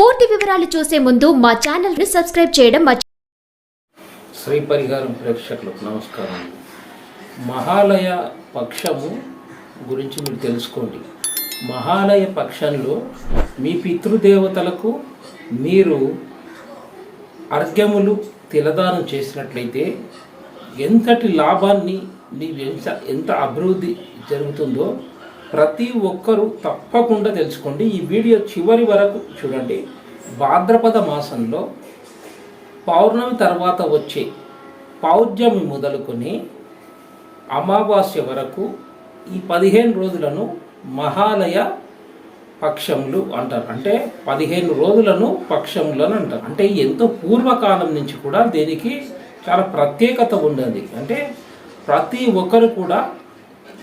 పూర్తి వివరాలు చూసే ముందు మా ఛానల్ని సబ్స్క్రైబ్ చేయడం శ్రీ పరిహారం ప్రేక్షకులకు నమస్కారం. మహాలయ పక్షము గురించి మీరు తెలుసుకోండి. మహాలయ పక్షంలో మీ పితృదేవతలకు మీరు అర్ఘ్యములు తిలదానం చేసినట్లయితే ఎంతటి లాభాన్ని మీకు ఎంత ఎంత అభివృద్ధి జరుగుతుందో ప్రతి ఒక్కరూ తప్పకుండా తెలుసుకోండి. ఈ వీడియో చివరి వరకు చూడండి. భాద్రపద మాసంలో పౌర్ణమి తర్వాత వచ్చే పౌర్ణమి మొదలుకొని అమావాస్య వరకు ఈ పదిహేను రోజులను మహాలయ పక్షములు అంటారు. అంటే పదిహేను రోజులను పక్షములు అని అంటారు. అంటే ఎంతో పూర్వకాలం నుంచి కూడా దీనికి చాలా ప్రత్యేకత ఉన్నది అంటే ప్రతి ఒక్కరు కూడా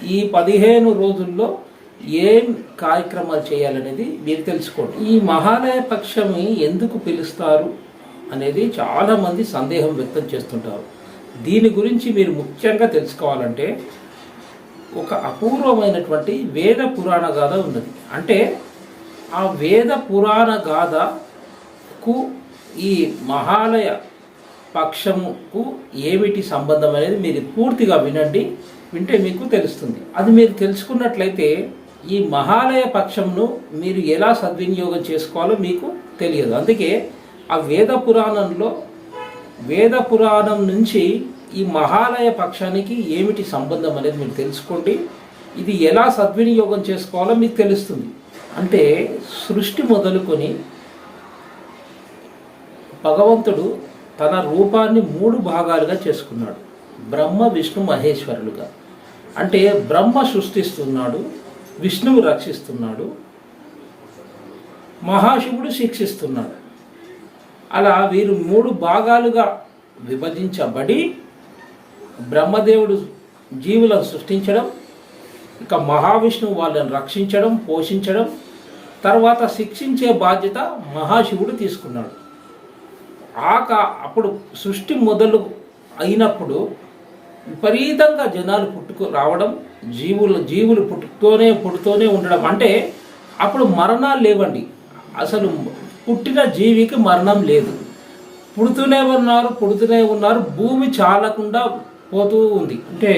ఈ పదిహేను రోజుల్లో ఏం కార్యక్రమాలు చేయాలనేది మీరు తెలుసుకోండి. ఈ మహాలయ పక్షమి ఎందుకు పిలుస్తారు అనేది చాలామంది సందేహం వ్యక్తం చేస్తుంటారు. దీని గురించి మీరు ముఖ్యంగా తెలుసుకోవాలంటే ఒక అపూర్వమైనటువంటి వేద పురాణ గాథ ఉన్నది. అంటే ఆ వేద పురాణ గాథకు ఈ మహాలయ పక్షముకు ఏమిటి సంబంధం అనేది మీరు పూర్తిగా వినండి. వింటే మీకు తెలుస్తుంది. అది మీరు తెలుసుకున్నట్లయితే ఈ మహాలయ పక్షంను మీరు ఎలా సద్వినియోగం చేసుకోవాలో మీకు తెలియదు. అందుకే ఆ వేద పురాణంలో వేద పురాణం నుంచి ఈ మహాలయ పక్షానికి ఏమిటి సంబంధం అనేది మీరు తెలుసుకోండి. ఇది ఎలా సద్వినియోగం చేసుకోవాలో మీకు తెలుస్తుంది. అంటే సృష్టి మొదలుకొని భగవంతుడు తన రూపాన్ని మూడు భాగాలుగా చేసుకున్నాడు. బ్రహ్మ విష్ణు మహేశ్వరులుగా. అంటే బ్రహ్మ సృష్టిస్తున్నాడు విష్ణువు రక్షిస్తున్నాడు మహాశివుడు శిక్షిస్తున్నాడు. అలా వీరు మూడు భాగాలుగా విభజించబడి బ్రహ్మదేవుడు జీవులను సృష్టించడం ఇక మహావిష్ణువు వాళ్ళని రక్షించడం పోషించడం తర్వాత శిక్షించే బాధ్యత మహాశివుడు తీసుకున్నాడు. ఆక అప్పుడు సృష్టి మొదలు అయినప్పుడు విపరీతంగా జనాలు పుట్టుకు రావడం జీవులు జీవులు పుట్టుతూనే పుడుతూనే ఉండడం. అంటే అప్పుడు మరణాలు లేవండి. అసలు పుట్టిన జీవికి మరణం లేదు. పుడుతూనే ఉన్నారు పుడుతూనే ఉన్నారు. భూమి చాలకుండా పోతూ ఉంది. అంటే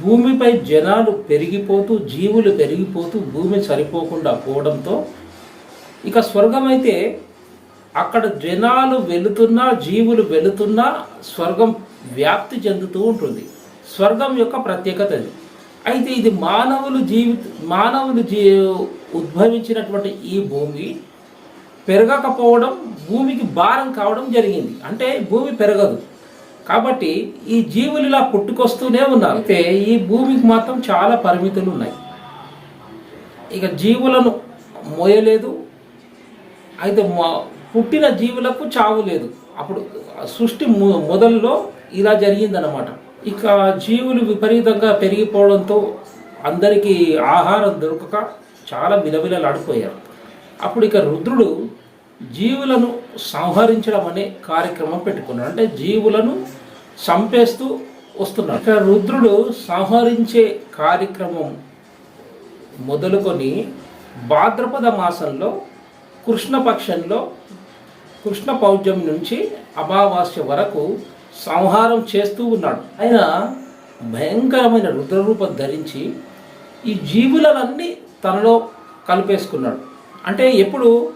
భూమిపై జనాలు పెరిగిపోతూ జీవులు పెరిగిపోతూ భూమి సరిపోకుండా పోవడంతో ఇక స్వర్గం అయితే అక్కడ జనాలు వెళుతున్నా జీవులు వెళుతున్నా స్వర్గం వ్యాప్తి చెందుతూ ఉంటుంది. స్వర్గం యొక్క ప్రత్యేకత అది అయితే ఇది మానవులు జీవి మానవులు జీ ఉద్భవించినటువంటి ఈ భూమి పెరగకపోవడం భూమికి భారం కావడం జరిగింది. అంటే భూమి పెరగదు. కాబట్టి ఈ జీవులు ఇలా పుట్టుకొస్తూనే ఉన్నారు. అయితే ఈ భూమికి మాత్రం చాలా పరిమితులు ఉన్నాయి. ఇక జీవులను మోయలేదు. అయితే పుట్టిన జీవులకు చావు లేదు. అప్పుడు సృష్టి మొదల్లో ఇలా జరిగిందనమాట ఇక జీవులు విపరీతంగా పెరిగిపోవడంతో అందరికీ ఆహారం దొరకక చాలా విలవిలలాడిపోయారు అప్పుడు ఇక రుద్రుడు జీవులను సంహరించడం అనే కార్యక్రమం పెట్టుకున్నాడు. అంటే జీవులను చంపేస్తూ వస్తున్నాడు. ఇక రుద్రుడు సంహరించే కార్యక్రమం మొదలుకొని భాద్రపద మాసంలో కృష్ణపక్షంలో కృష్ణ పౌర్ణమి నుంచి అమావాస్య వరకు సంహారం చేస్తూ ఉన్నాడు. ఆయన భయంకరమైన రుద్రరూపం ధరించి ఈ జీవులన్నీ తనలో కలిపేసుకున్నాడు. అంటే ఎప్పుడు?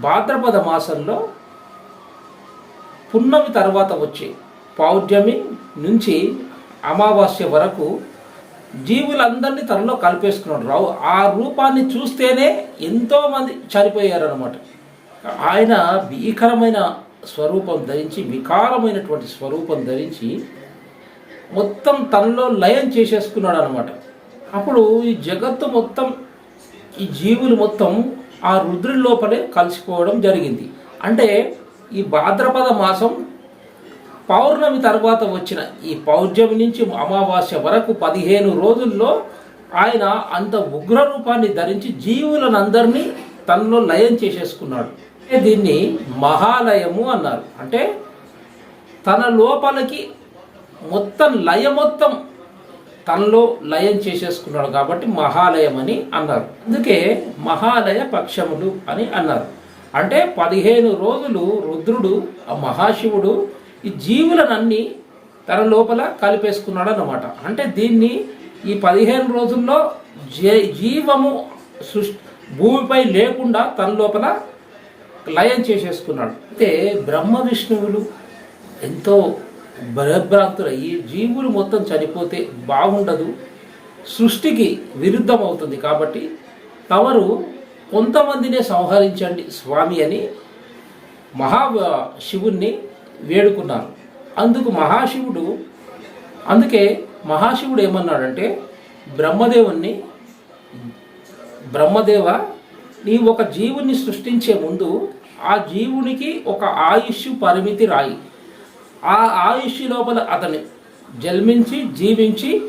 భాద్రపద మాసంలో పున్నమి తర్వాత వచ్చే పౌర్ణమి నుంచి అమావాస్య వరకు జీవులందరినీ తనలో కలిపేసుకున్నాడు. రావు ఆ రూపాన్ని చూస్తేనే ఎంతోమంది చనిపోయారనమాట ఆయన భీకరమైన స్వరూపం ధరించి వికారమైనటువంటి స్వరూపం ధరించి మొత్తం తనలో లయం చేసేసుకున్నాడు అనమాట అప్పుడు ఈ జగత్తు మొత్తం ఈ జీవులు మొత్తం ఆ రుద్రుని లోపలే కలిసిపోవడం జరిగింది. అంటే ఈ భాద్రపద మాసం పౌర్ణమి తర్వాత వచ్చిన ఈ పౌర్ణమి నుంచి అమావాస్య వరకు పదిహేను రోజుల్లో ఆయన అంత ఉగ్ర రూపాన్ని ధరించి జీవులనందరినీ తనలో లయం చేసేసుకున్నాడు. దీన్ని మహాలయము అన్నారు. అంటే తన లోపలికి మొత్తం లయ మొత్తం తనలో లయం చేసేసుకున్నాడు కాబట్టి మహాలయం అని అన్నారు. అందుకే మహాలయ పక్షములు అని అన్నారు. అంటే పదిహేను రోజులు రుద్రుడు ఆ మహాశివుడు ఈ జీవులనన్నీ తన లోపల కలిపేసుకున్నాడు అన్నమాట అంటే దీన్ని ఈ పదిహేను రోజుల్లో జీవము సృష్టి భూమిపై లేకుండా తన లోపల లయం చేసేసుకున్నాడు. అయితే బ్రహ్మ విష్ణువులు ఎంతో భయభ్రాంతులయ్యి జీవులు మొత్తం చనిపోతే బాగుండదు సృష్టికి విరుద్ధం అవుతుంది కాబట్టి తమరు కొంతమందినే సంహరించండి స్వామి అని మహా శివుణ్ణి వేడుకున్నారు. అందుకు మహాశివుడు అందుకే మహాశివుడు ఏమన్నాడంటే బ్రహ్మదేవుణ్ణి బ్రహ్మదేవ నీ ఒక జీవుని సృష్టించే ముందు ఆ జీవునికి ఒక ఆయుష్ పరిమితి రాయి. ఆ ఆయుష్ లోపల అతని జన్మించి జీవించి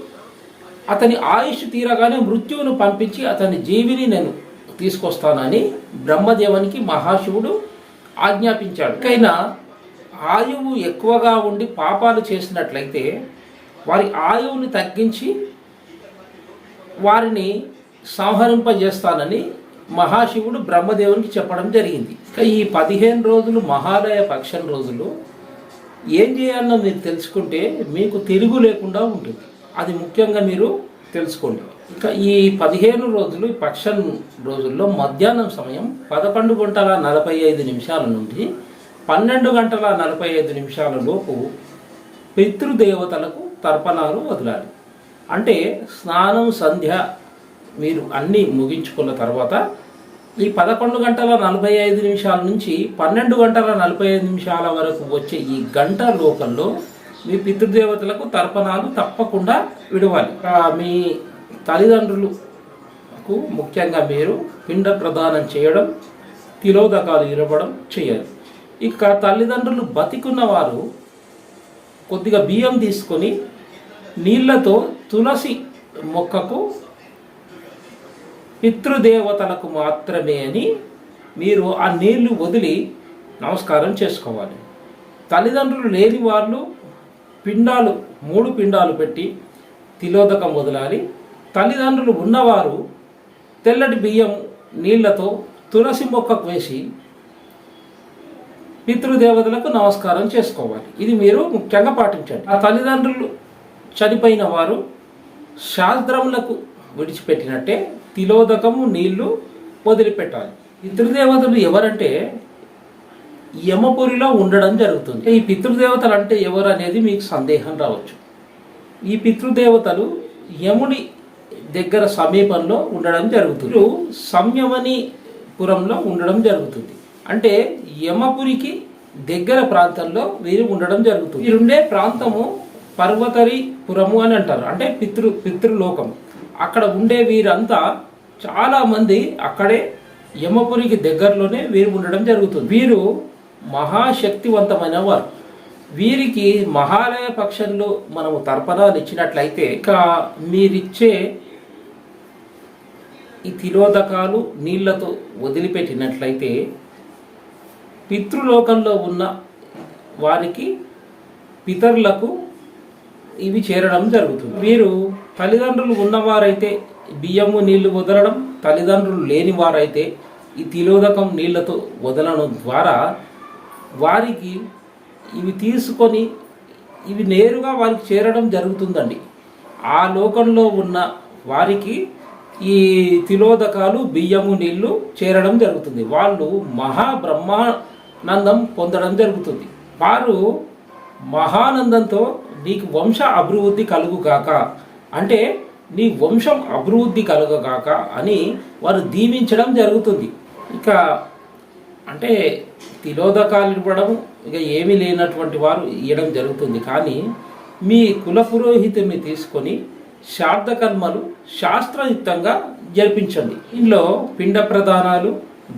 అతని ఆయుష్ తీరగానే మృత్యువును పంపించి అతని జీవిని నేను తీసుకొస్తానని బ్రహ్మదేవునికి మహాశివుడు ఆజ్ఞాపించాడు. కైనా ఆయువు ఎక్కువగా ఉండి పాపాలు చేసినట్లయితే వారి ఆయువుని తగ్గించి వారిని సంహరింపజేస్తానని మహాశివుడు బ్రహ్మదేవునికి చెప్పడం జరిగింది. ఈ పదిహేను రోజులు మహాలయ పక్షం రోజులు ఏం చేయాలో మీరు తెలుసుకుంటే మీకు తిరుగు లేకుండా ఉంటుంది. అది ముఖ్యంగా మీరు తెలుసుకోండి. ఇంకా ఈ పదిహేను రోజులు ఈ పక్షం రోజుల్లో మధ్యాహ్నం సమయం పదకొండు గంటల నలభై ఐదు నిమిషాల నుండి పన్నెండు గంటల నలభై ఐదు నిమిషాల లోపు పితృదేవతలకు తర్పణాలు వదలాలి. అంటే స్నానం సంధ్య మీరు అన్నీ ముగించుకున్న తర్వాత ఈ పదకొండు గంటల నలభై ఐదు నిమిషాల నుంచి పన్నెండు గంటల నలభై ఐదు నిమిషాల వరకు వచ్చే ఈ గంట లోకంలో మీ పితృదేవతలకు తర్పణాలు తప్పకుండా విడవాలి. మీ తల్లిదండ్రులకు ముఖ్యంగా మీరు పిండ ప్రదానం చేయడం తిలోదకాలు ఇవ్వడం చేయాలి. ఇక తల్లిదండ్రులు బతికున్న వారు కొద్దిగా బియ్యం తీసుకొని నీళ్ళతో తులసి మొక్కకు పితృదేవతలకు మాత్రమే అని మీరు ఆ నీళ్ళు వదిలి నమస్కారం చేసుకోవాలి. తల్లిదండ్రులు లేని వాళ్ళు పిండాలు మూడు పిండాలు పెట్టి తిలోదకం వదలాలి. తల్లిదండ్రులు ఉన్నవారు తెల్లటి బియ్యం నీళ్ళతో తులసి మొక్కకు వేసి పితృదేవతలకు నమస్కారం చేసుకోవాలి. ఇది మీరు ముఖ్యంగా పాటించండి. ఆ తల్లిదండ్రులు చనిపోయిన వారు శాస్త్రములకు విడిచిపెట్టినట్టే తిలోదకము నీళ్ళు వదిలిపెట్టాలి. పితృదేవతలు ఎవరంటే యమపురిలో ఉండడం జరుగుతుంది. ఈ పితృదేవతలు అంటే ఎవరు అనేది మీకు సందేహం రావచ్చు. ఈ పితృదేవతలు యముని దగ్గర సమీపంలో ఉండడం జరుగుతుంది. సంయమని పురంలో ఉండడం జరుగుతుంది. అంటే యమపురికి దగ్గర ప్రాంతంలో వీరు ఉండడం జరుగుతుంది. వీరుండే ప్రాంతము పర్వతరి పురము అని అంటారు. అంటే పితృ పితృలోకం అక్కడ ఉండే వీరంతా చాలా మంది అక్కడే యమపురికి దగ్గరలోనే వీరు ఉండడం జరుగుతుంది. వీరు మహాశక్తివంతమైన వారు వీరికి మహాలయ పక్షంలో మనము తర్పణాలు ఇచ్చినట్లయితే ఇక మీరిచ్చే ఈ తిరోధకాలు నీళ్ళతో వదిలిపెట్టినట్లయితే పితృలోకంలో ఉన్న వారికి పితరులకు ఇవి చేరడం జరుగుతుంది. వీరు తల్లిదండ్రులు ఉన్నవారైతే బియ్యము నీళ్ళు వదలడం తల్లిదండ్రులు లేని వారైతే ఈ తిలోదకం నీళ్ళతో వదలడం ద్వారా వారికి ఇవి తీసుకొని ఇవి నేరుగా వారికి చేరడం జరుగుతుందండి. ఆ లోకంలో ఉన్న వారికి ఈ తిలోదకాలు బియ్యము నీళ్ళు చేరడం జరుగుతుంది. వాళ్ళు మహాబ్రహ్మానందం పొందడం జరుగుతుంది. వారు మహానందంతో నీకు వంశ అభివృద్ధి కలుగుగాక. అంటే నీ వంశం అభివృద్ధి కలుగగాక అని వారు దీవించడం జరుగుతుంది. ఇక అంటే తిలోదకాలు ఇవ్వడం ఇక ఏమీ లేనటువంటి వారు ఇవ్వడం జరుగుతుంది. కానీ మీ కుల పురోహితుని తీసుకొని శార్థకర్మలు శాస్త్రయుక్తంగా జరిపించండి. ఇందులో పిండ ప్రదానాలు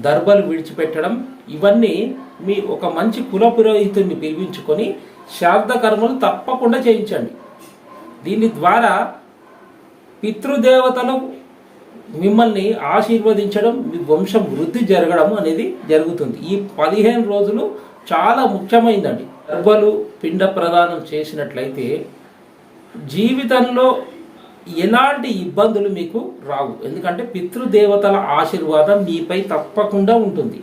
దర్బలు విడిచిపెట్టడం ఇవన్నీ మీ ఒక మంచి కుల పురోహితుడిని పిలిపించుకొని శార్థకర్మలు తప్పకుండా చేయించండి. దీని ద్వారా పితృదేవతలు మిమ్మల్ని ఆశీర్వదించడం మీ వంశం వృద్ధి జరగడం అనేది జరుగుతుంది. ఈ పదిహేను రోజులు చాలా ముఖ్యమైనదండి గర్భలు పిండ ప్రదానం చేసినట్లయితే జీవితంలో ఎలాంటి ఇబ్బందులు మీకు రావు. ఎందుకంటే పితృదేవతల ఆశీర్వాదం మీపై తప్పకుండా ఉంటుంది.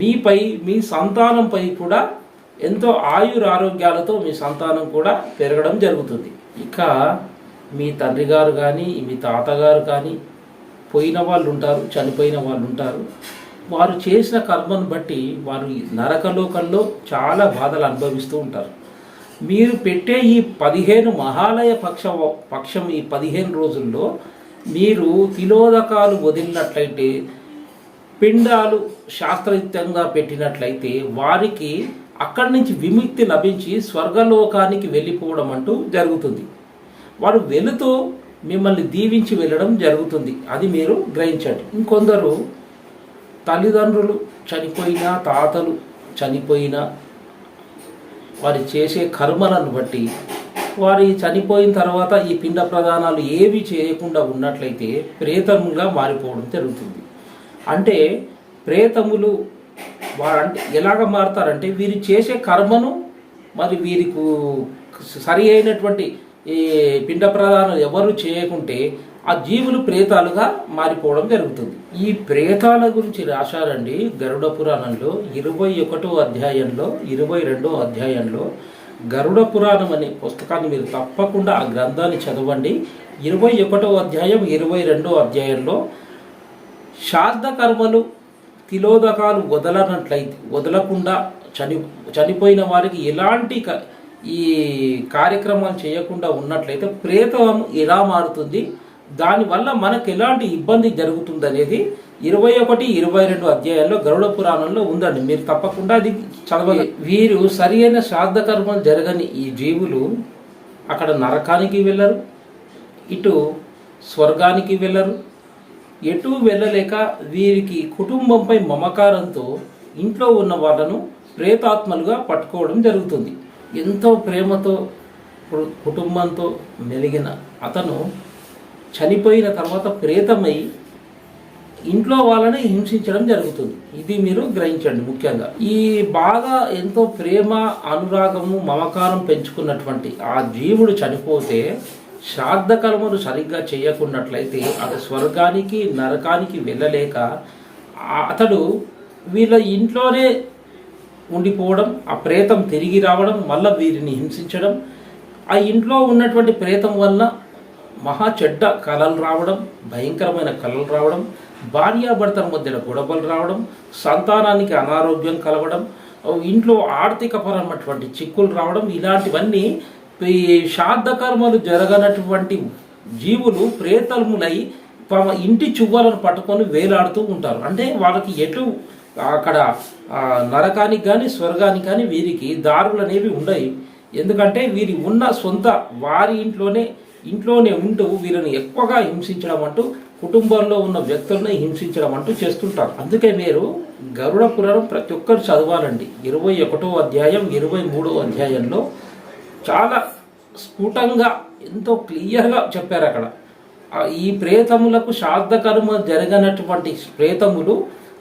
మీపై మీ సంతానంపై కూడా ఎంతో ఆయురారోగ్యాలతో మీ సంతానం కూడా పెరగడం జరుగుతుంది. ఇక మీ తండ్రి గారు కానీ మీ తాతగారు కానీ పోయిన వాళ్ళు ఉంటారు చనిపోయిన వాళ్ళు ఉంటారు వారు చేసిన కర్మను బట్టి వారు నరకలోకంలో చాలా బాధలు అనుభవిస్తూ ఉంటారు. మీరు పెట్టే ఈ పదిహేను మహాలయ పక్ష పక్షం ఈ పదిహేను రోజుల్లో మీరు తిలోదకాలు వదిలినట్లయితే పిండాలు శాస్త్రయుక్తంగా పెట్టినట్లయితే వారికి అక్కడి నుంచి విముక్తి లభించి స్వర్గలోకానికి వెళ్ళిపోవడం అంటూ జరుగుతుంది. వారు వెళుతూ మిమ్మల్ని దీవించి వెళ్ళడం జరుగుతుంది. అది మీరు గ్రహించండి. ఇంకొందరు తల్లిదండ్రులు చనిపోయినా తాతలు చనిపోయినా వారి చేసే కర్మలను బట్టి వారి చనిపోయిన తర్వాత ఈ పిండ ప్రదానాలు ఏవి చేయకుండా ఉన్నట్లయితే ప్రేతముగా మారిపోవడం జరుగుతుంది. అంటే ప్రేతములు వారంటే ఎలాగ మారుతారంటే వీరు చేసే కర్మను మరి వీరికి సరి అయినటువంటి ఈ పిండ ప్రదానాలు ఎవరు చేయకుంటే ఆ జీవులు ప్రేతాలుగా మారిపోవడం జరుగుతుంది. ఈ ప్రేతాల గురించి రాశారండి గరుడ పురాణంలో ఇరవై ఒకటో అధ్యాయంలో ఇరవై రెండో అధ్యాయంలో. గరుడ పురాణం అనే పుస్తకాన్ని మీరు తప్పకుండా ఆ గ్రంథాన్ని చదవండి. ఇరవై ఒకటో అధ్యాయం ఇరవై రెండో అధ్యాయంలో శ్రాద్ధ కర్మలు తిలోదకాలు వదలనట్లయితే వదలకుండా చని చనిపోయిన వారికి ఎలాంటి క- ఈ కార్యక్రమాలు చేయకుండా ఉన్నట్లయితే ప్రేతం ఎలా మారుతుంది? దానివల్ల మనకు ఎలాంటి ఇబ్బంది జరుగుతుంది అనేది ఇరవై ఒకటి ఇరవై రెండు అధ్యాయాల్లో గరుడ పురాణంలో ఉందండి. మీరు తప్పకుండా అది చదవాలి వీరు సరి అయిన శ్రాద్ధ కర్మలు జరగని ఈ జీవులు అక్కడ నరకానికి వెళ్ళరు ఇటు స్వర్గానికి వెళ్ళరు ఎటు వెళ్ళలేక వీరికి కుటుంబంపై మమకారంతో ఇంట్లో ఉన్న వాళ్ళను ప్రేతాత్మలుగా పట్టుకోవడం జరుగుతుంది. ఎంతో ప్రేమతో కుటుంబంతో మెలిగిన అతను చనిపోయిన తర్వాత ప్రేతమై ఇంట్లో వాళ్ళని హింసించడం జరుగుతుంది. ఇది మీరు గ్రహించండి ముఖ్యంగా. ఈ బాగా ఎంతో ప్రేమ అనురాగము మమకారం పెంచుకున్నటువంటి ఆ జీవుడు చనిపోతే శ్రాద్ధ సరిగ్గా చేయకున్నట్లయితే అది స్వర్గానికి నరకానికి వెళ్ళలేక అతడు వీళ్ళ ఇంట్లోనే ఉండిపోవడం ఆ ప్రేతం తిరిగి రావడం మళ్ళీ వీరిని హింసించడం ఆ ఇంట్లో ఉన్నటువంటి ప్రేతం వల్ల మహా చెడ్డ కళలు రావడం భయంకరమైన కళలు రావడం భార్యాభర్తల మధ్యన గొడవలు రావడం సంతానానికి అనారోగ్యం కలవడం ఇంట్లో ఆర్థికపరమైనటువంటి చిక్కులు రావడం ఇలాంటివన్నీ ఈ శ్రాద్ధకర్మలు జరగనటువంటి జీవులు ప్రేతములై తమ ఇంటి చువ్వలను పట్టుకొని వేలాడుతూ ఉంటారు. అంటే వాళ్ళకి ఎటు అక్కడ నరకానికి కానీ స్వర్గానికి కానీ వీరికి దారులు అనేవి ఉండవు ఎందుకంటే వీరి ఉన్న సొంత వారి ఇంట్లోనే ఇంట్లోనే ఉంటూ వీరిని ఎక్కువగా హింసించడం అంటూ కుటుంబంలో ఉన్న వ్యక్తులను హింసించడం అంటూ చేస్తుంటారు. అందుకే మీరు గరుడ పురాణం ప్రతి ఒక్కరు చదవాలండి. ఇరవై ఒకటో అధ్యాయం ఇరవై మూడో అధ్యాయంలో చాలా స్ఫుటంగా ఎంతో క్లియర్గా చెప్పారు అక్కడ. ఈ ప్రేతములకు శ్రాద్ధ కర్మ జరగనటువంటి ప్రేతములు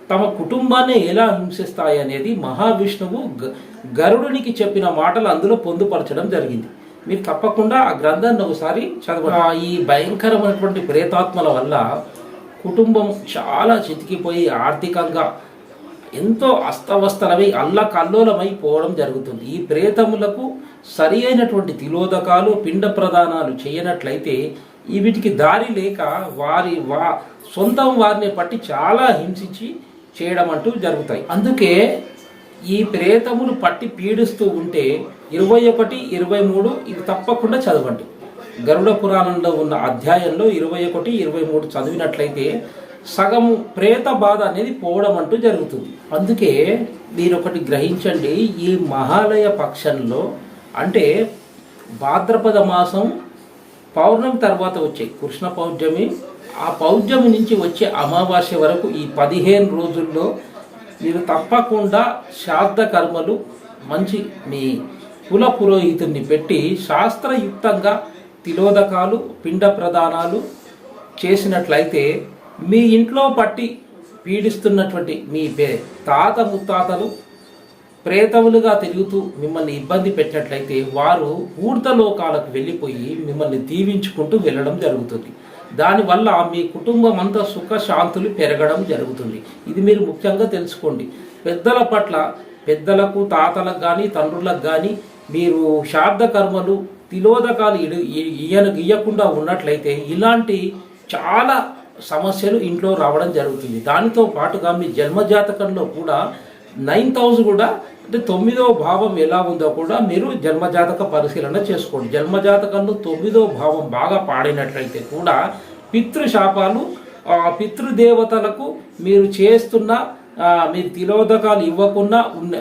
తమ కుటుంబాన్ని ఎలా హింసిస్తాయి అనేది మహావిష్ణువు గ- గరుడునికి చెప్పిన మాటలు అందులో పొందుపరచడం జరిగింది. మీరు తప్పకుండా ఆ గ్రంథాన్ని ఒకసారి చదవండి. ఈ భయంకరమైనటువంటి ప్రేతాత్మల వల్ల కుటుంబం చాలా చితికిపోయి ఆర్థికంగా ఎంతో అస్తవస్తలమై అల్లకల్లోలమై పోవడం జరుగుతుంది. ఈ ప్రేతములకు సరి అయినటువంటి తిలోదకాలు పిండ ప్రదానాలు చేయనట్లయితే వీటికి దారి లేక వారి వా సొంతం వారిని పట్టి చాలా హింసించి చేయడం అంటూ జరుగుతాయి. అందుకే ఈ ప్రేతములు పట్టి పీడిస్తూ ఉంటే ఇరవై ఒకటి ఇరవై మూడు ఇది తప్పకుండా చదవండి. గరుడ పురాణంలో ఉన్న అధ్యాయంలో ఇరవై ఒకటి ఇరవై మూడు చదివినట్లయితే సగము ప్రేత బాధ అనేది పోవడం అంటూ జరుగుతుంది. అందుకే మీరు ఒకటి గ్రహించండి ఈ మహాలయ పక్షంలో అంటే భాద్రపద మాసం పౌర్ణమి తర్వాత వచ్చే కృష్ణ పౌర్ణమి ఆ పౌర్ణమి నుంచి వచ్చే అమావాస్య వరకు ఈ పదిహేను రోజుల్లో మీరు తప్పకుండా శ్రాద్ధ కర్మలు మంచి మీ కుల పురోహితుడిని పెట్టి శాస్త్రయుక్తంగా తిలోదకాలు పిండ ప్రదానాలు చేసినట్లయితే మీ ఇంట్లో పట్టి పీడిస్తున్నటువంటి మీ పే తాత ముత్తాతలు ప్రేతములుగా తిరుగుతూ మిమ్మల్ని ఇబ్బంది పెట్టినట్లయితే వారు ఊర్ధలోకాలకు వెళ్ళిపోయి మిమ్మల్ని దీవించుకుంటూ వెళ్ళడం జరుగుతుంది. దానివల్ల మీ కుటుంబం అంతా సుఖ శాంతులు పెరగడం జరుగుతుంది. ఇది మీరు ముఖ్యంగా తెలుసుకోండి. పెద్దల పట్ల పెద్దలకు తాతలకు కానీ తండ్రులకు కానీ మీరు శార్థ కర్మలు తిలోదకాలు ఇడు- ఇయ్యకుండా ఉన్నట్లయితే ఇలాంటి చాలా సమస్యలు ఇంట్లో రావడం జరుగుతుంది. దానితో పాటుగా మీ జన్మజాతకంలో కూడా నైన్ థౌజండ్ కూడా అంటే తొమ్మిదో భావం ఎలా ఉందో కూడా మీరు జన్మజాతక పరిశీలన చేసుకోండి. జన్మజాతకంలో తొమ్మిదో భావం బాగా పాడినట్లయితే కూడా పితృశాపాలు పితృదేవతలకు మీరు చేస్తున్న మీరు తిలోదకాలు ఇవ్వకుండా ఉన్న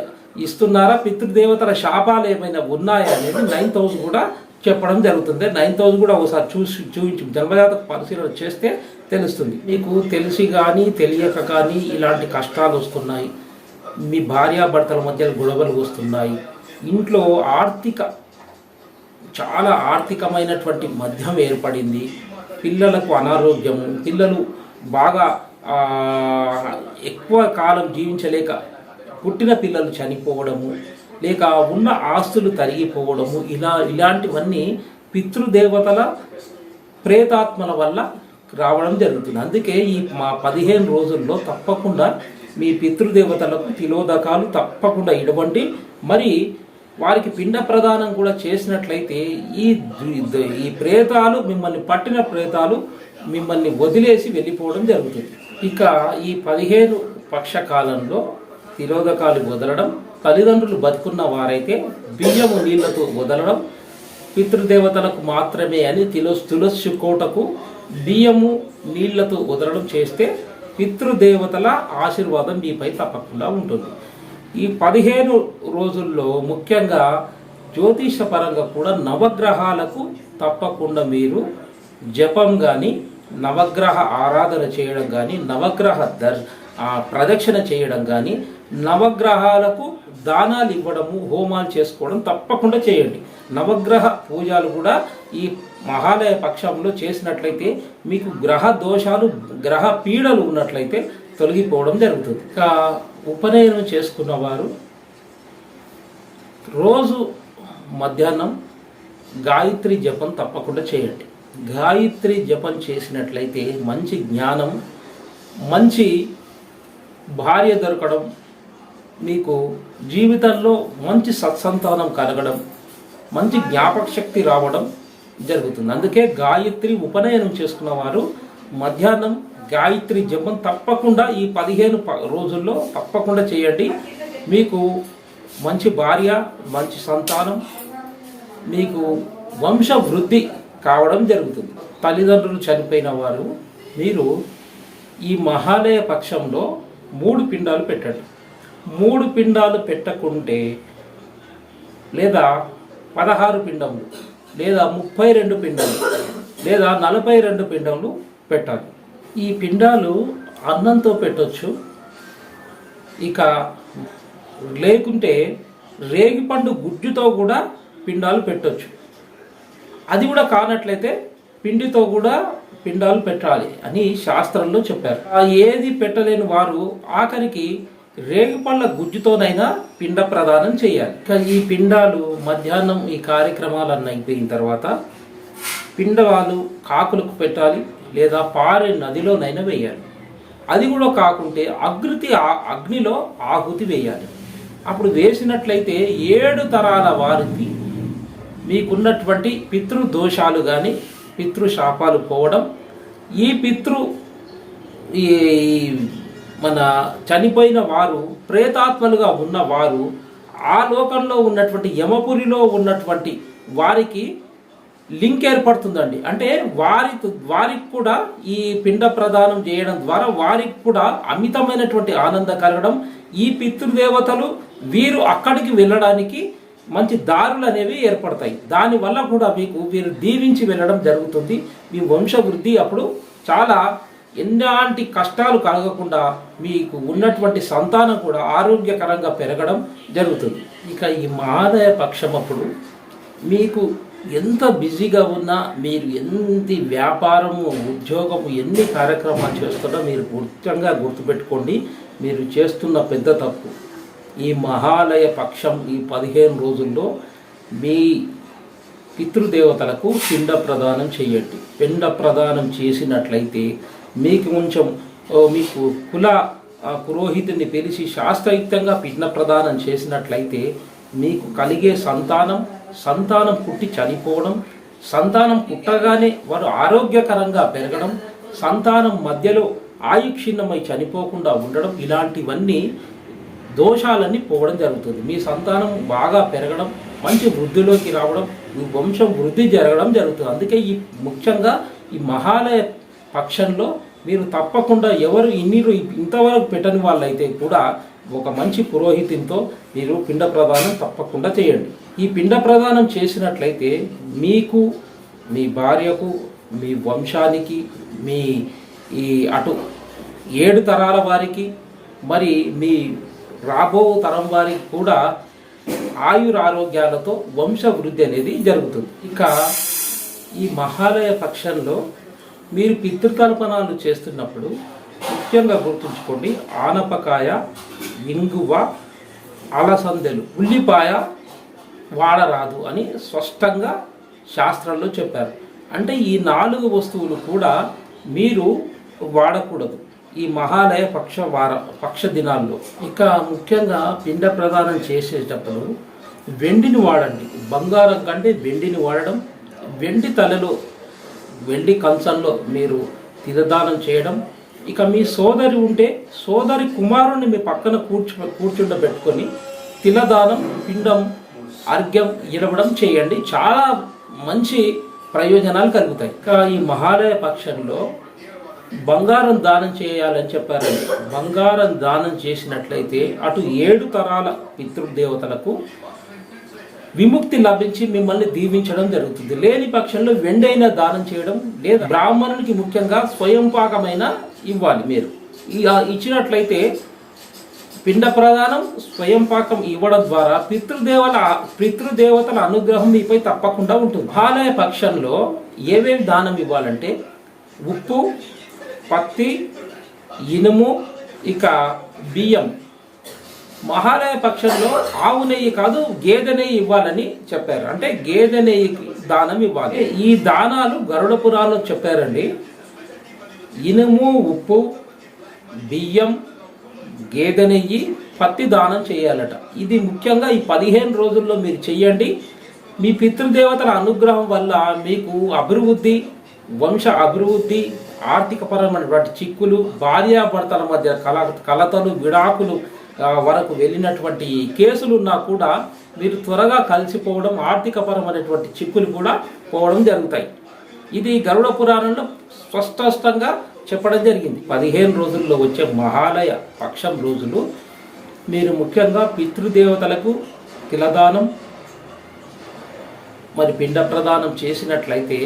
ఇస్తున్నారా పితృదేవతల శాపాలు ఏమైనా ఉన్నాయా అనేది నైన్ థౌజండ్ కూడా చెప్పడం జరుగుతుంది. నైన్ థౌజండ్ కూడా ఒకసారి చూసి చూపించి జన్మజాతక పరిశీలన చేస్తే తెలుస్తుంది. మీకు తెలిసి కానీ తెలియక కానీ ఇలాంటి కష్టాలు వస్తున్నాయి. మీ భార్యాభర్తల మధ్య గొడవలు వస్తున్నాయి. ఇంట్లో ఆర్థిక చాలా ఆర్థికమైనటువంటి మధ్యం ఏర్పడింది. పిల్లలకు అనారోగ్యము పిల్లలు బాగా ఎక్కువ కాలం జీవించలేక పుట్టిన పిల్లలు చనిపోవడము లేక ఉన్న ఆస్తులు తరిగిపోవడము ఇలా ఇలాంటివన్నీ పితృదేవతల ప్రేతాత్మల వల్ల రావడం జరుగుతుంది. అందుకే ఈ మా పదిహేను రోజుల్లో తప్పకుండా మీ పితృదేవతలకు తిలోదకాలు తప్పకుండా ఇవ్వండి. మరి వారికి పిండ ప్రదానం కూడా చేసినట్లయితే ఈ ఈ ప్రేతాలు మిమ్మల్ని పట్టిన ప్రేతాలు మిమ్మల్ని వదిలేసి వెళ్ళిపోవడం జరుగుతుంది. ఇక ఈ పదిహేను పక్ష కాలంలో తిరోధకాలు వదలడం తల్లిదండ్రులు బతుకున్న వారైతే బియ్యము నీళ్ళతో వదలడం పితృదేవతలకు మాత్రమే అని తిలో తులసి కోటకు బియ్యము నీళ్ళతో వదలడం చేస్తే పితృదేవతల ఆశీర్వాదం మీపై తప్పకుండా ఉంటుంది. ఈ పదిహేను రోజుల్లో ముఖ్యంగా జ్యోతిషపరంగా కూడా నవగ్రహాలకు తప్పకుండా మీరు జపం కానీ నవగ్రహ ఆరాధన చేయడం కానీ నవగ్రహ దర్ ప్రదక్షిణ చేయడం కానీ నవగ్రహాలకు దానాలు ఇవ్వడము హోమాలు చేసుకోవడం తప్పకుండా చేయండి. నవగ్రహ పూజలు కూడా ఈ మహాలయ పక్షంలో చేసినట్లయితే మీకు గ్రహ దోషాలు గ్రహ పీడలు ఉన్నట్లయితే తొలగిపోవడం జరుగుతుంది. ఇక ఉపనయనం చేసుకున్న వారు రోజు మధ్యాహ్నం గాయత్రి జపం తప్పకుండా చేయండి. గాయత్రి జపం చేసినట్లయితే మంచి జ్ఞానం మంచి భార్య దొరకడం మీకు జీవితంలో మంచి సత్సంతానం కలగడం మంచి జ్ఞాపక శక్తి రావడం జరుగుతుంది. అందుకే గాయత్రి ఉపనయనం చేసుకున్న వారు మధ్యాహ్నం గాయత్రి జపం తప్పకుండా ఈ పదిహేను ప- రోజుల్లో తప్పకుండా చేయండి. మీకు మంచి భార్య మంచి సంతానం మీకు వంశ వృద్ధి కావడం జరుగుతుంది. తల్లిదండ్రులు చనిపోయిన వారు మీరు ఈ మహాలయ పక్షంలో మూడు పిండాలు పెట్టండి. మూడు పిండాలు పెట్టకుంటే లేదా పదహారు పిండములు లేదా ముప్పై రెండు పిండాలు లేదా నలభై రెండు పిండాలు పెట్టాలి. ఈ పిండాలు అన్నంతో పెట్టొచ్చు. ఇక లేకుంటే రేగిపండు గుజ్జుతో కూడా పిండాలు పెట్టొచ్చు. అది కూడా కానట్లయితే పిండితో కూడా పిండాలు పెట్టాలి అని శాస్త్రంలో చెప్పారు. ఏది పెట్టలేని వారు ఆఖరికి రేగిపళ్ళ గుజ్జుతోనైనా పిండ ప్రదానం చేయాలి. ఇక ఈ పిండాలు మధ్యాహ్నం ఈ కార్యక్రమాలన్నీ అయిపోయిన తర్వాత పిండవాలు కాకులకు పెట్టాలి లేదా పారే నదిలోనైనా వేయాలి. అది కూడా కాకుంటే అగ్నితి ఆ- అగ్నిలో ఆహుతి వేయాలి. అప్పుడు వేసినట్లయితే ఏడు తరాల వారికి మీకున్నటువంటి పితృ దోషాలు కానీ పితృ శాపాలు పోవడం ఈ పితృ ఈ మన చనిపోయిన వారు ప్రేతాత్మలుగా ఉన్నవారు ఆ లోకంలో ఉన్నటువంటి యమపురిలో ఉన్నటువంటి వారికి లింక్ ఏర్పడుతుందండి. అంటే వారి వారికి కూడా ఈ పిండ ప్రదానం చేయడం ద్వారా వారికి కూడా అమితమైనటువంటి ఆనందం కలగడం ఈ పితృదేవతలు వీరు అక్కడికి వెళ్ళడానికి మంచి దారులు అనేవి ఏర్పడతాయి. దానివల్ల కూడా మీకు వీరు దీవించి వెళ్ళడం జరుగుతుంది. మీ వంశవృద్ధి అప్పుడు చాలా ఎలాంటి కష్టాలు కలగకుండా మీకు ఉన్నటువంటి సంతానం కూడా ఆరోగ్యకరంగా పెరగడం జరుగుతుంది. ఇక ఈ మహాదయ పక్షం అప్పుడు మీకు ఎంత బిజీగా ఉన్నా మీరు ఎంత వ్యాపారము ఉద్యోగము ఎన్ని కార్యక్రమాలు చేస్తున్నా మీరు గుర్తంగా గుర్తుపెట్టుకోండి మీరు చేస్తున్న పెద్ద తప్పు. ఈ మహాలయ పక్షం ఈ పదిహేను రోజుల్లో మీ పితృదేవతలకు పిండ ప్రదానం చేయండి. పిండ ప్రదానం చేసినట్లయితే మీకు కొంచెం మీకు కుల పురోహితుని పిలిచి శాస్త్రయుక్తంగా పిండ ప్రదానం చేసినట్లయితే మీకు కలిగే సంతానం సంతానం పుట్టి చనిపోవడం సంతానం పుట్టగానే వారు ఆరోగ్యకరంగా పెరగడం సంతానం మధ్యలో ఆయుక్షీణమై చనిపోకుండా ఉండడం ఇలాంటివన్నీ దోషాలన్నీ పోవడం జరుగుతుంది. మీ సంతానం బాగా పెరగడం మంచి వృద్ధిలోకి రావడం మీ వంశం వృద్ధి జరగడం జరుగుతుంది. అందుకే ఈ ముఖ్యంగా ఈ మహాలయ పక్షంలో మీరు తప్పకుండా ఎవరు ఇన్ని ఇంతవరకు పెట్టని వాళ్ళైతే కూడా ఒక మంచి పురోహితంతో మీరు పిండ ప్రదానం తప్పకుండా చేయండి. ఈ పిండ ప్రదానం చేసినట్లయితే మీకు మీ భార్యకు మీ వంశానికి మీ ఈ అటు ఏడు తరాల వారికి మరి మీ రాబో తరం వారికి కూడా ఆయురారోగ్యాలతో వంశ వృద్ధి అనేది జరుగుతుంది. ఇక ఈ మహాలయ పక్షంలో మీరు పితృకల్పనాలు చేస్తున్నప్పుడు ముఖ్యంగా గుర్తుంచుకోండి ఆనపకాయ ఇంగువ అలసందెలు ఉల్లిపాయ వాడరాదు అని స్పష్టంగా శాస్త్రంలో చెప్పారు. అంటే ఈ నాలుగు వస్తువులు కూడా మీరు వాడకూడదు. ఈ మహాలయ పక్ష వార పక్ష దినాల్లో. ఇక ముఖ్యంగా పిండ ప్రదానం చేసేటప్పుడు వెండిని వాడండి. బంగారం కంటే వెండిని వాడడం వెండి తలలో వెండి కంచంలో మీరు తిరదానం చేయడం. ఇక మీ సోదరి ఉంటే సోదరి కుమారుని మీ పక్కన కూర్చు కూర్చుండబెట్టుకొని తిలదానం పిండం అర్ఘ్యం ఇవ్వడం చేయండి. చాలా మంచి ప్రయోజనాలు కలుగుతాయి. ఇంకా ఈ మహాలయ పక్షంలో బంగారం దానం చేయాలని చెప్పారండి బంగారం దానం చేసినట్లయితే అటు ఏడు తరాల పితృదేవతలకు విముక్తి లభించి మిమ్మల్ని దీవించడం జరుగుతుంది. లేని పక్షంలో వెండైన దానం చేయడం లేదా బ్రాహ్మణునికి ముఖ్యంగా స్వయంపాకమైన ఇవ్వాలి మీరు. ఇచ్చినట్లయితే పిండ ప్రదానం స్వయంపాకం ఇవ్వడం ద్వారా పితృదేవల పితృదేవతల అనుగ్రహం మీపై తప్పకుండా ఉంటుంది. ఆలయ పక్షంలో ఏవేవి దానం ఇవ్వాలంటే ఉప్పు పత్తి ఇనుము ఇక బియ్యం మహాలయ పక్షంలో ఆవు నెయ్యి కాదు గేదె నెయ్యి ఇవ్వాలని చెప్పారు. అంటే గేదె నెయ్యికి దానం ఇవ్వాలి. ఈ దానాలు గరుడ పురాణంలో చెప్పారండి. ఇనుము ఉప్పు బియ్యం గేదె నెయ్యి పత్తి దానం చేయాలట. ఇది ముఖ్యంగా ఈ పదిహేను రోజుల్లో మీరు చెయ్యండి. మీ పితృదేవతల అనుగ్రహం వల్ల మీకు అభివృద్ధి వంశ అభివృద్ధి ఆర్థికపరమైనటువంటి చిక్కులు భార్యాభర్తల మధ్య కల కలతలు విడాకులు వరకు వెళ్ళినటువంటి కేసులు ఉన్నా కూడా మీరు త్వరగా కలిసిపోవడం ఆర్థికపరమైనటువంటి చిక్కులు కూడా పోవడం జరుగుతాయి. ఇది గరుడ పురాణంలో స్పష్టంగా చెప్పడం జరిగింది. పదిహేను రోజుల్లో వచ్చే మహాలయ పక్షం రోజులు మీరు ముఖ్యంగా పితృదేవతలకు తిలదానం మరి పిండ ప్రదానం చేసినట్లయితే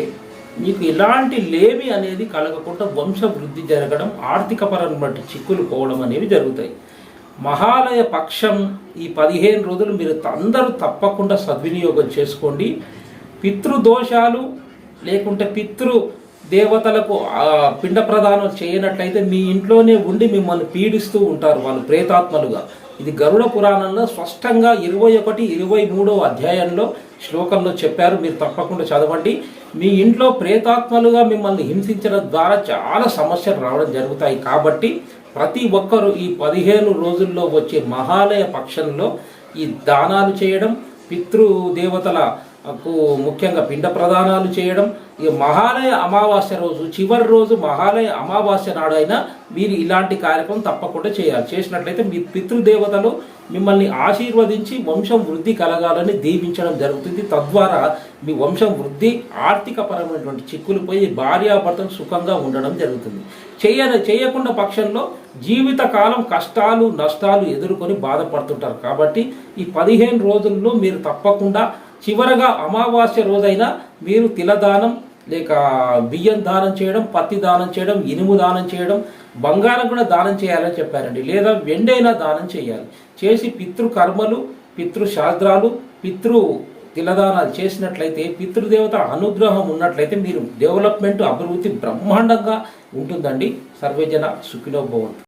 మీకు ఎలాంటి లేమి అనేది కలగకుండా వంశ వృద్ధి జరగడం ఆర్థికపరమైన చిక్కులు పోవడం అనేవి జరుగుతాయి. మహాలయ పక్షం ఈ పదిహేను రోజులు మీరు అందరూ తప్పకుండా సద్వినియోగం చేసుకోండి. పితృదోషాలు లేకుంటే పితృ దేవతలకు పిండ ప్రదానం చేయనట్లయితే మీ ఇంట్లోనే ఉండి మిమ్మల్ని పీడిస్తూ ఉంటారు వాళ్ళు ప్రేతాత్మలుగా. ఇది గరుడ పురాణంలో స్పష్టంగా ఇరవై ఒకటి ఇరవై మూడో అధ్యాయంలో శ్లోకంలో చెప్పారు. మీరు తప్పకుండా చదవండి. మీ ఇంట్లో ప్రేతాత్మలుగా మిమ్మల్ని హింసించడం ద్వారా చాలా సమస్యలు రావడం జరుగుతాయి. కాబట్టి ప్రతి ఒక్కరూ ఈ పదిహేను రోజుల్లో వచ్చే మహాలయ పక్షంలో ఈ దానాలు చేయడం పితృదేవతల ముఖ్యంగా పిండ ప్రదానాలు చేయడం ఈ మహాలయ అమావాస్య రోజు చివరి రోజు మహాలయ అమావాస్య నాడు అయినా మీరు ఇలాంటి కార్యక్రమం తప్పకుండా చేయాలి. చేసినట్లయితే మీ పితృదేవతలు మిమ్మల్ని ఆశీర్వదించి వంశం వృద్ధి కలగాలని దీవించడం జరుగుతుంది. తద్వారా మీ వంశం వృద్ధి ఆర్థికపరమైనటువంటి చిక్కులు పోయి భార్యాభర్తలు సుఖంగా ఉండడం జరుగుతుంది. చేయ చేయకుండా పక్షంలో జీవితకాలం కష్టాలు నష్టాలు ఎదుర్కొని బాధపడుతుంటారు. కాబట్టి ఈ పదిహేను రోజుల్లో మీరు తప్పకుండా చివరగా అమావాస్య రోజైనా మీరు తిలదానం లేక బియ్యం దానం చేయడం పత్తి దానం చేయడం ఇనుము దానం చేయడం బంగారం కూడా దానం చేయాలని చెప్పారండి. లేదా వెండైనా దానం చేయాలి. చేసి పితృ కర్మలు పితృ పితృ తిలదానాలు చేసినట్లయితే పితృదేవత అనుగ్రహం ఉన్నట్లయితే మీరు డెవలప్మెంట్ అభివృద్ధి బ్రహ్మాండంగా ఉంటుందండి. సర్వేజన సుఖినోభవంతు.